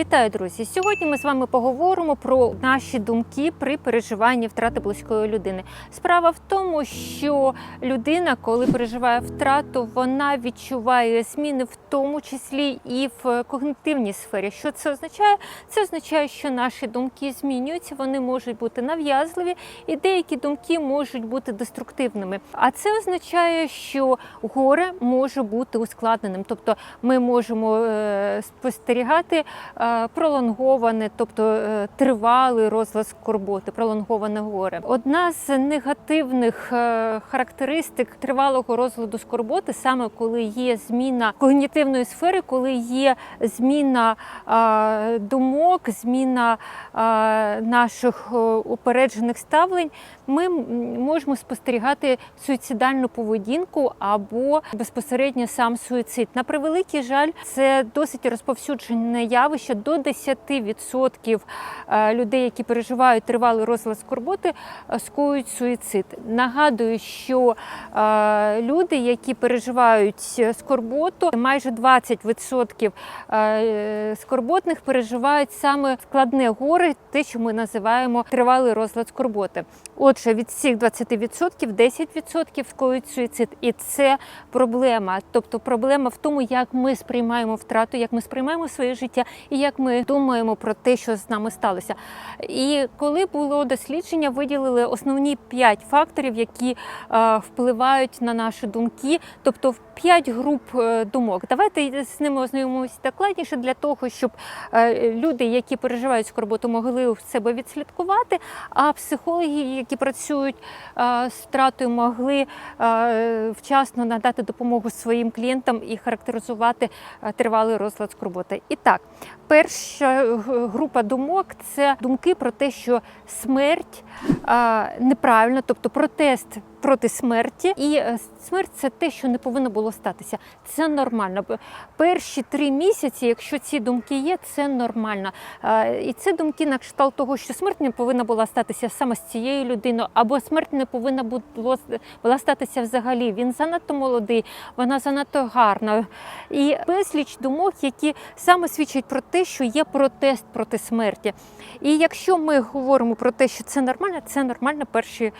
Вітаю, друзі! Сьогодні ми з вами поговоримо про наші думки при переживанні втрати близької людини. Справа в тому, що людина, коли переживає втрату, вона відчуває зміни, в тому числі і в когнитивній сфері. Що це означає? Це означає, що наші думки змінюються, вони можуть бути нав'язливі, і деякі думки можуть бути деструктивними. А це означає, що горе може бути ускладненим, тобто ми можемо е, спостерігати е, пролонговане, тобто е, тривалий розлад скорботи, пролонговане горе. Одна з негативних е, характеристик тривалого розладу скорботи, саме коли є зміна когнітивної сфери, коли є зміна думок, зміна наших е, упереджених ставлень, ми можемо спостерігати суїцидальну поведінку або безпосередньо сам суїцид. На превеликий жаль, це досить розповсюджене явище. До 10% е, людей, які переживають тривалий розлад скорботи, е, скоюють суїцид. Нагадую, що е, люди, які переживають скорботу, майже 20% е, скорботних переживають саме складне горе, те, що ми називаємо тривалий розлад скорботи. Отже, від всіх 20% 10% скоюють суїцид, і це проблема. Тобто проблема в тому, як ми сприймаємо втрату, як ми сприймаємо своє життя і як ми думаємо про те, що з нами сталося. І коли було дослідження, виділили основні 5 факторів, які е, впливають на наші думки, тобто 5 груп е, думок. Давайте з ними ознайомимося докладніше для того, щоб е, люди, які переживають скорботу, могли себе відслідкувати, а психологи, які працюють з втратою, могли вчасно надати допомогу своїм клієнтам і характеризувати тривалий розлад скорботи. І так, перша група думок це думки про те, що смерть неправильна, тобто протест проти смерті, і е, смерть це те, що не повинно було статися. Це нормально. Перші три місяці, якщо ці думки є, це нормально. І це думки на кшталт того, що смерть не повинна була статися саме з цією людиною, або смерть не повинна була статися взагалі. Він занадто молодий, вона занадто гарна. І безліч думок, які саме свідчать про те, що є протест проти смерті. І якщо ми говоримо про те, що це нормально, це нормально перші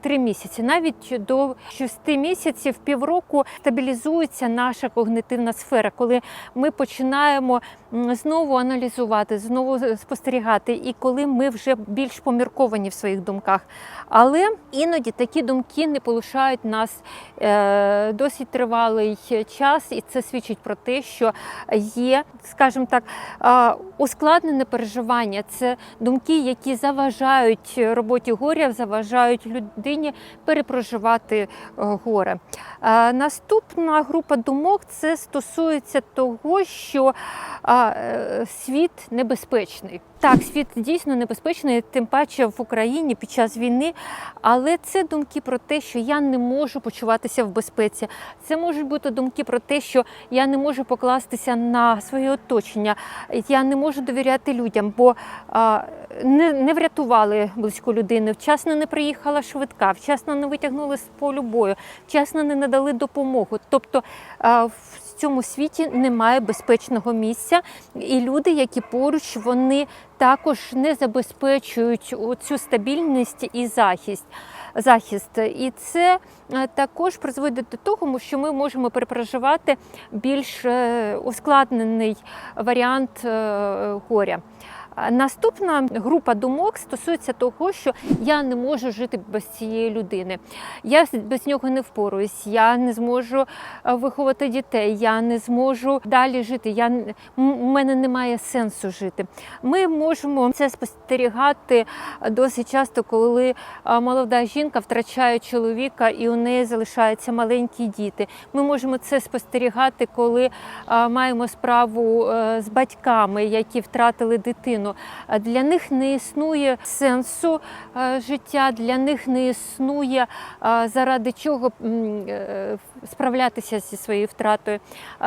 три місяці. Навіть до шести місяців, півроку стабілізується наша когнитивна сфера, коли ми починаємо знову аналізувати, знову спостерігати, і коли ми вже більш помірковані в своїх думках. Але іноді такі думки не полишають нас е, досить тривалий час, і це свідчить про те, що є, скажімо так, ускладнене переживання. Це думки, які заважають роботі горя, заважають людині перепроживати е, горе. Е, Наступна група думок це стосується того, що е, світ небезпечний. Так, світ дійсно небезпечний, тим паче в Україні під час війни. Але це думки про те, що я не можу почуватися в безпеці. Це можуть бути думки про те, що я не можу покластися на своє оточення, я не можу довіряти людям, бо а, не, не врятували близьку людину, вчасно не приїхала швидка, вчасно не витягнули з полю бою, вчасно не надали допомогу. Тобто в цьому світі немає безпечного місця, і люди, які поруч, вони також не забезпечують цю стабільність і захист. захист. І це також призводить до того, що ми можемо перепроживати більш е, ускладнений варіант е, горя. Наступна група думок стосується того, що я не можу жити без цієї людини. Я без нього не впоруюсь, я не зможу е, виховати дітей, я не зможу далі жити. Я у мене немає сенсу жити. Ми можемо це спостерігати досить часто, коли е, молода жінка втрачає чоловіка і у неї залишаються маленькі діти. Ми можемо це спостерігати, коли е, маємо справу е, з батьками, які втратили дитину. Е, Для них не існує сенсу е, життя, для них не існує е, заради чого справлятися зі своєю втратою.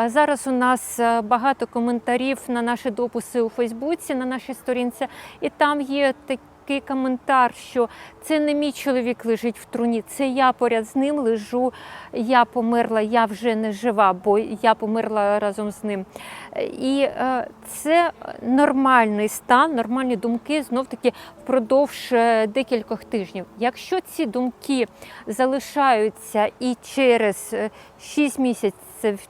Зараз у нас багато коментарів на наші дописи у Фейсбуці, на нашій сторінці, і там є так- такий коментар, що це не мій чоловік лежить в труні, це я поряд з ним лежу, я померла, я вже не жива, бо я померла разом з ним. І е, це нормальний стан, нормальні думки знов таки впродовж е, декількох тижнів. Якщо ці думки залишаються і через 6 місяців.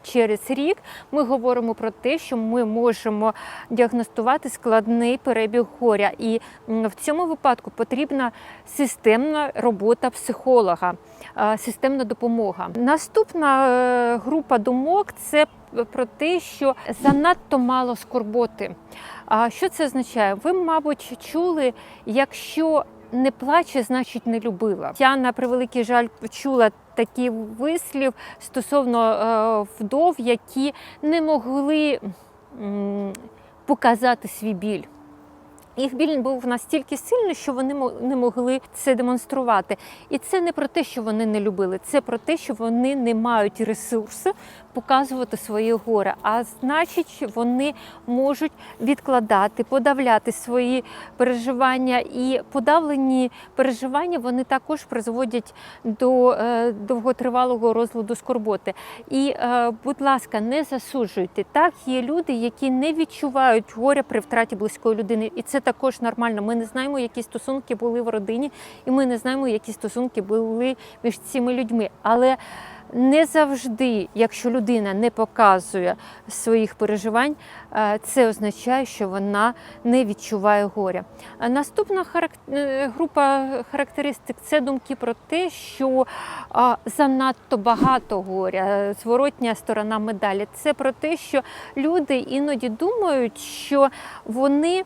Через рік ми говоримо про те, що ми можемо діагностувати складний перебіг горя, і в цьому випадку потрібна системна робота психолога, е, системна допомога. Наступна е, група думок це про те, що занадто мало скорботи. А що це означає? Ви, мабуть, чули, якщо не плаче, значить не любила. Я на превеликий жаль чула такий вислів стосовно е, вдов, які не могли показати свій біль. Їх біль був настільки сильний, що вони не могли це демонструвати. І це не про те, що вони не любили, це про те, що вони не мають ресурсу показувати своє горе. А значить, вони можуть відкладати, подавляти свої переживання. І подавлені переживання вони також призводять до е, довготривалого розладу скорботи. І, е, будь ласка, не засуджуйте. Так, є люди, які не відчувають горя при втраті близької людини, і це також нормально. Ми не знаємо, які стосунки були в родині, і ми не знаємо, які стосунки були між цими людьми. Але не завжди, якщо людина не показує своїх переживань, е, це означає, що вона не відчуває горя. Наступна харак- е, група характеристик це думки про те, що занадто багато горя, е, зворотня сторона медалі. Це про те, що люди іноді думають, що вони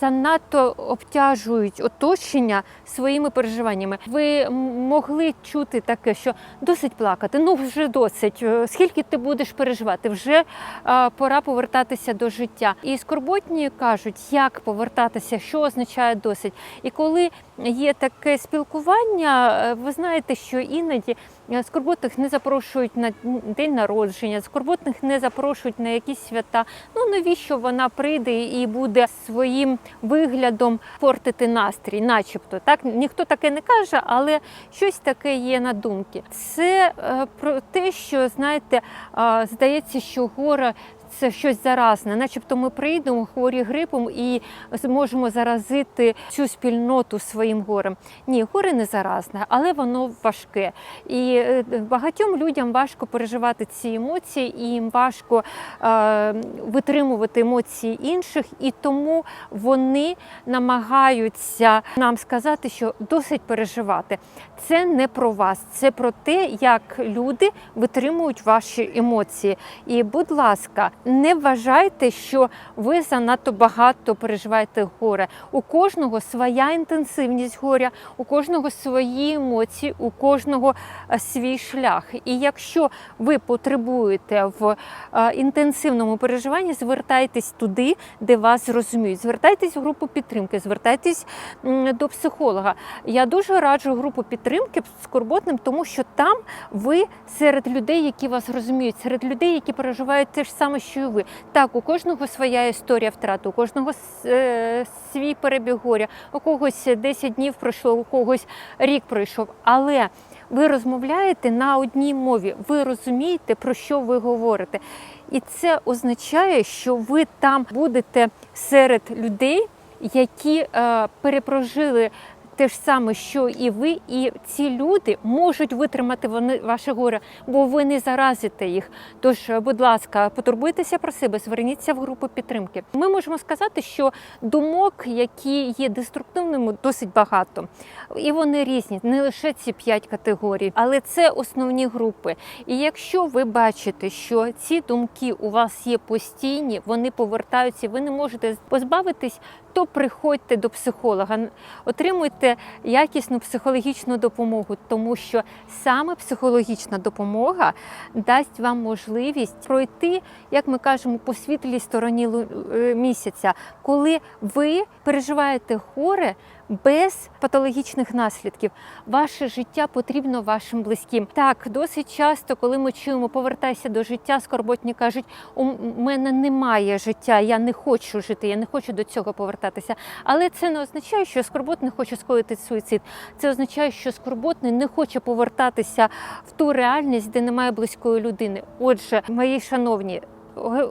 занадто обтяжують оточення своїми переживаннями. Ви могли чути таке, що досить плакати, ну вже досить. Е, Скільки ти будеш переживати? Вже е, пора повертатися до життя. І скорботні кажуть, як повертатися, що означає досить. І коли є таке спілкування, е, ви знаєте, що іноді е, скорботних не запрошують на день народження, скорботних не запрошують на якісь свята. Ну навіщо вона прийде і буде своїм виглядом портити настрій, начебто. Так ніхто таке не каже, але щось таке є на думці. Це е, про те, що знаєте, здається, що горе. Це щось заразне, начебто ми прийдемо хворі грипом і зможемо заразити цю спільноту своїм горем. Ні, горе не заразне, але воно важке. І е, багатьом людям важко переживати ці емоції, і їм важко е, витримувати емоції інших, і тому вони намагаються нам сказати, що досить переживати. Це не про вас, це про те, як люди витримують ваші емоції. І, будь ласка, не вважайте, що ви занадто багато переживаєте горе. У кожного своя інтенсивність горя, у кожного свої емоції, у кожного е, свій шлях. І якщо ви потребуєте в е, інтенсивному переживанні, звертайтесь туди, де вас зрозуміють. Звертайтесь в групу підтримки, звертайтесь до психолога. Я дуже раджу групу підтримки скорботним, тому що там ви серед людей, які вас розуміють, серед людей, які переживають те ж саме, що ви. Так, у кожного своя історія втрати, у кожного е, свій перебіг горя, у когось 10 днів пройшло, у когось рік пройшов. Але ви розмовляєте на одній мові, ви розумієте, про що ви говорите. І це означає, що ви там будете серед людей, які е, перепрожили те ж саме, що і ви, і ці люди можуть витримати вони ваше горе, бо ви не заразите їх. Тож, е, будь ласка, потурбуйтеся про себе, зверніться в групу підтримки. Ми можемо сказати, що думок, які є деструктивними, досить багато, і вони різні, не лише ці п'ять категорій, але це основні групи. І якщо ви бачите, що ці думки у вас є постійні, вони повертаються, ви не можете позбавитись, то приходьте до психолога, отримуйте якісну психологічну допомогу, тому що саме психологічна допомога дасть вам можливість пройти, як ми кажемо, по світлій стороні е, місяця, коли ви переживаєте горе. Без патологічних наслідків. Ваше життя потрібно вашим близьким. Так, досить часто, коли ми чуємо повертайся до життя, скорботні кажуть, у мене немає життя, я не хочу жити, я не хочу до цього повертатися. Але це не означає, що скорботний хоче скоїти суїцид. Це означає, що скорботний не хоче повертатися в ту реальність, де немає близької людини. Отже, мої шановні.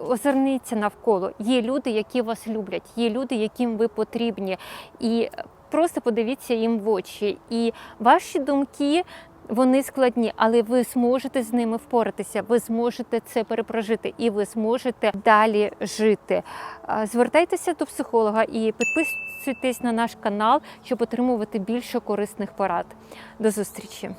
Озирніться навколо. Є люди, які вас люблять, є люди, яким ви потрібні, і просто подивіться їм в очі. І ваші думки. Вони складні, але ви зможете з ними впоратися, ви зможете це перепрожити і ви зможете далі жити. Звертайтеся до психолога і підписуйтесь на наш канал, щоб отримувати більше корисних порад. До зустрічі!